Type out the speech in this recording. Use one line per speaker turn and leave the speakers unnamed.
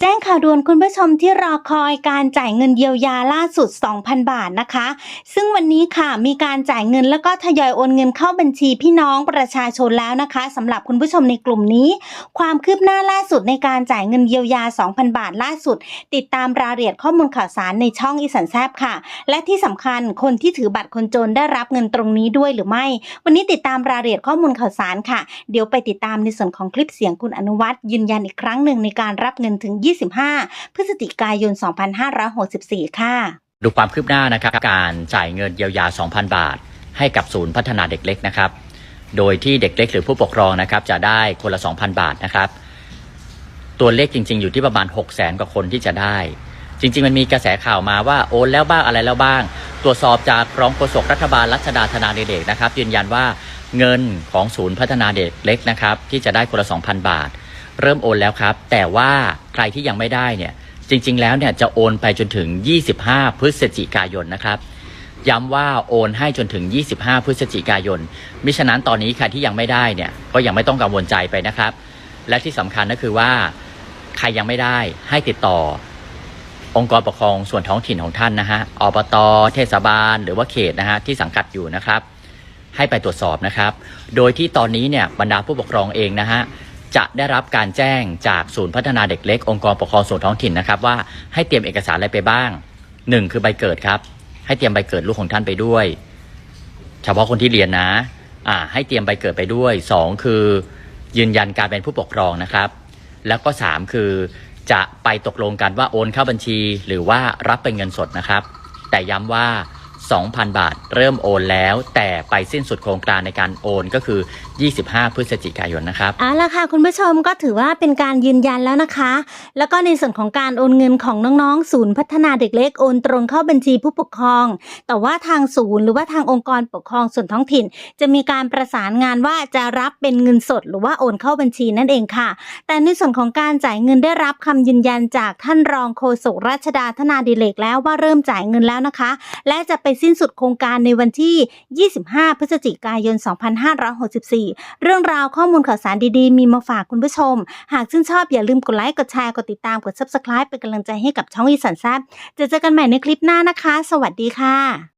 แจ้งข่าวด่วนคุณผู้ชมที่รอคอยการจ่ายเงินเยียวยาล่าสุด 2,000 บาทนะคะ ซึ่งวันนี้ค่ะมีการจ่ายเงินแล้วก็ทยอยโอนเงินเข้าบัญชีพี่น้องประชาชนแล้วนะคะสำหรับคุณผู้ชมในกลุ่มนี้ ความคืบหน้าล่าสุดในการจ่ายเงินเยียวยา 2,000 บาทล่าสุด ติดตามรายละเอียดข้อมูลข่าวสารในช่องอีสันแซบค่ะ และที่สำคัญคนที่ถือบัตรคนจนได้รับเงินตรงนี้ด้วยหรือไม่ วันนี้ติดตามรายละเอียดข้อมูลข่าวสารค่ะ เดี๋ยวไปติดตามในส่วนของคลิปเสียงคุณอนุวัฒน์ยืนยันอีกครั้งหนึ่งในการรับเงินถึง25 พฤศจิกายน 2564 ค่ะ
ดูความคืบหน้านะครับการจ่ายเงินเยียวยา 2,000 บาท ให้กับศูนย์พัฒนาเด็กเล็กนะครับ โดยที่เด็กเล็กหรือผู้ปกครองนะครับจะได้คนละ 2,000 บาทนะครับตัวเลขจริง ๆ อยู่ที่ประมาณ 6 0 0 0 0กว่าคนที่จะได้ จริง ๆ มันมีกระแสข่าวมาว่าโอนแล้วบ้างอะไรแล้วบ้าง ตรวจสอบจากรองโฆษกรัฐบาลรัชดาธนาเด็กนะครับ ยืนยันว่าเงินของศูนย์พัฒนาเด็กเล็กนะครับ ที่จะได้คนละ 2,000 บาท เริ่มโอนแล้วครับ แต่ว่าใครที่ยังไม่ได้เนี่ยจริง ๆ แล้วเนี่ยจะโอนไปจนถึง 25 พฤศจิกายนนะครับย้ำว่าโอนให้จนถึง 25 พฤศจิกายน มิฉะนั้นตอนนี้ใครที่ยังไม่ได้เนี่ยก็ยังไม่ต้องกังวลใจไปนะครับ และที่สำคัญก็คือว่า ใครยังไม่ได้ให้ติดต่อ องค์กรปกครองส่วนท้องถิ่นของท่านนะฮะอบตเทศบาล หรือว่าเขตนะฮะที่สังกัดอยู่นะครับ ให้ไปตรวจสอบนะครับ โดยที่ตอนนี้เนี่ยบรรดาผู้ปกครองเองนะฮะ จะได้รับการแจ้งจากศูนย์พัฒนาเด็กเล็กองค์กรปกครองส่วนท้องถิ่นนะครับว่าให้เตรียมเอกสารอะไรไปบ้างหนึ่งคือใบเกิดครับ ให้เตรียมใบเกิดลูกของท่านไปด้วย เฉพาะคนที่เรียนนะอ่าให้เตรียมใบเกิดไปด้วยสองคือ ยืนยันการเป็นผู้ปกครองนะครับ แล้วก็สามคือจะไปตกลงกันว่าโอนเข้าบัญชี หรือว่ารับเป็นเงินสดนะครับ แต่ย้ำว่า 2,000 บาท เริ่มโอนแล้ว แต่ไปสิ้นสุดโครงการในการโอนก็คือ 25 พฤศจิกายนนะครับ
เอาละค่ะคุณผู้ชมก็ถือว่าเป็นการยืนยันแล้วนะคะ แล้วก็ในส่วนของการโอนเงินของน้องๆ ศูนย์พัฒนาเด็กเล็กโอนตรงเข้าบัญชีผู้ปกครอง แต่ว่าทางศูนย์หรือว่าทางองค์กรปกครองส่วนท้องถิ่น จะมีการประสานงานว่าจะรับเป็นเงินสด หรือว่าโอนเข้าบัญชีนั่นเองค่ะ แต่ในส่วนของการจ่ายเงินได้รับคำยืนยันจากท่านรองโฆษกราชดาธนาดิเลกแล้วว่าเริ่มจ่ายเงินแล้วนะคะ และจะไปสิ้นสุดโครงการในวันที่ 25 พฤศจิกายน 2564 เรื่องราวข้อมูลข่าวสารดีๆ มีมาฝากคุณผู้ชม หากชื่นชอบอย่าลืมกดไลค์กดแชร์กดติดตามกด Subscribe เป็นกำลังใจให้กับช่องอีสันแซบจะเจอกันใหม่ในคลิปหน้านะคะ สวัสดีค่ะ